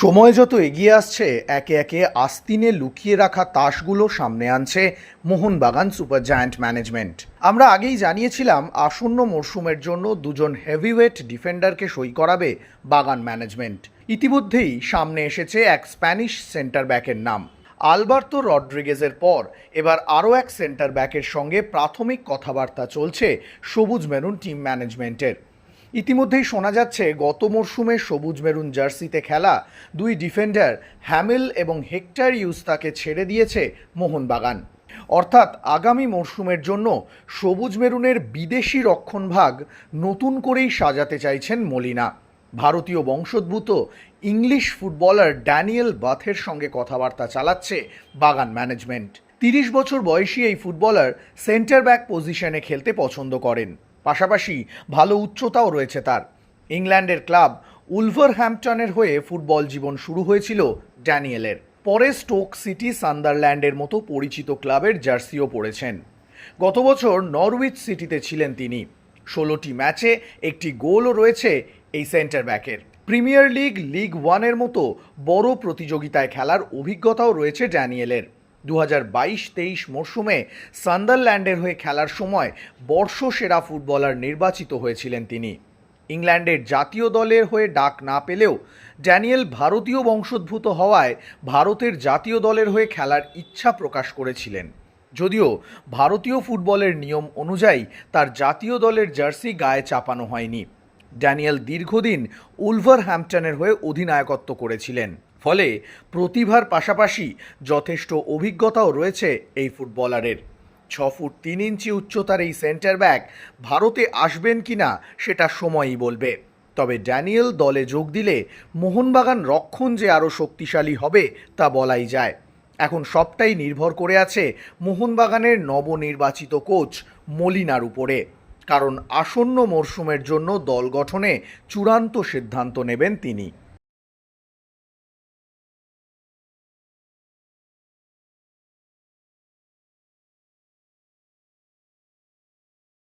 সময় যত এগিয়ে আসছে, একে একে আস্তিনে লুকিয়ে রাখা তাসগুলো সামনে আনছে মোহনবাগান সুপার জায়ান্ট ম্যানেজমেন্ট। আমরা আগেই জানিয়েছিলাম, আসন্ন মরশুমের জন্য দুজন হেভিওয়েট ডিফেন্ডারকে সই করাবে বাগান ম্যানেজমেন্ট। ইতিমধ্যেই সামনে এসেছে এক স্প্যানিশ সেন্টার ব্যাকের নাম। আলবার্তো রড্রিগেজের পর এবার আরও এক সেন্টার ব্যাকের সঙ্গে প্রাথমিক কথাবার্তা চলছে সবুজ মেরুন টিম ম্যানেজমেন্টের। ইতিমধ্যেই শোনা যাচ্ছে, গত মরশুমে সবুজ মেরুন জার্সিতে খেলা। দুই ডিফেন্ডার, হ্যামিল এবং হেক্টর ইউস্তাকে ছেড়ে দিয়েছে মোহনবাগান। অর্থাৎ আগামী মরশুমের জন্য সবুজ মেরুনের বিদেশি রক্ষণভাগ নতুন করেই সাজাতে চাইছেন মলিনা। ভারতীয় বংশোদ্ভূত ইংলিশ ফুটবলার ড্যানিয়েল বাথের সঙ্গে কথাবার্তা চালাচ্ছে বাগান ম্যানেজমেন্ট। তিরিশ বছর বয়সী এই ফুটবলার সেন্টার ব্যাক পজিশনে খেলতে পছন্দ করেন। পাশাপাশি ভালো উচ্চতাও রয়েছে তার। ইংল্যান্ডের ক্লাব উলভারহ্যাম্পটনের হয়ে ফুটবল জীবন শুরু হয়েছিল ড্যানিয়েলের। পরে স্টোক সিটি সান্দারল্যান্ডের মতো পরিচিত ক্লাবের জার্সিও পড়েছেন। গত বছর নরউইচ সিটিতে ছিলেন তিনি। ষোলোটি ম্যাচে একটি গোলও রয়েছে এই সেন্টার ব্যাকের। প্রিমিয়ার লিগ লিগ ওয়ানের মতো বড় প্রতিযোগিতায় খেলার অভিজ্ঞতাও রয়েছে ড্যানিয়েলের। দু হাজার বাইশ তেইশ মরশুমে সান্দারল্যান্ডের হয়ে খেলার সময় বর্ষসেরা ফুটবলার নির্বাচিত হয়েছিলেন তিনি। ইংল্যান্ডের জাতীয় দলের হয়ে ডাক না পেলেও ড্যানিয়েল ভারতীয় বংশোদ্ভূত হওয়ায় ভারতের জাতীয় দলের হয়ে খেলার ইচ্ছা প্রকাশ করেছিলেন। যদিও ভারতীয় ফুটবলের নিয়ম অনুযায়ী তার জাতীয় দলের জার্সি গায়ে চাপানো হয়নি। ড্যানিয়েল দীর্ঘদিন উলভারহ্যাম্পটনের হয়ে অধিনায়কত্ব করেছিলেন। ফলে প্রতিভার পাশাপাশি যথেষ্ট অভিজ্ঞতাও রয়েছে এই ফুটবলারের। ছ ফুট তিন ইঞ্চি উচ্চতার এই সেন্টার ব্যাক ভারতে আসবেন কিনা সেটা সময়ই বলবে। তবে ড্যানিয়েল দলে যোগ দিলে মোহনবাগান রক্ষণ যে আরও শক্তিশালী হবে তা বলাই যায়। এখন সবটাই নির্ভর করে আছে মোহনবাগানের নবনির্বাচিত কোচ মলিনার উপরে। কারণ আসন্ন মরশুমের জন্য দল গঠনে চূড়ান্ত সিদ্ধান্ত নেবেন তিনি।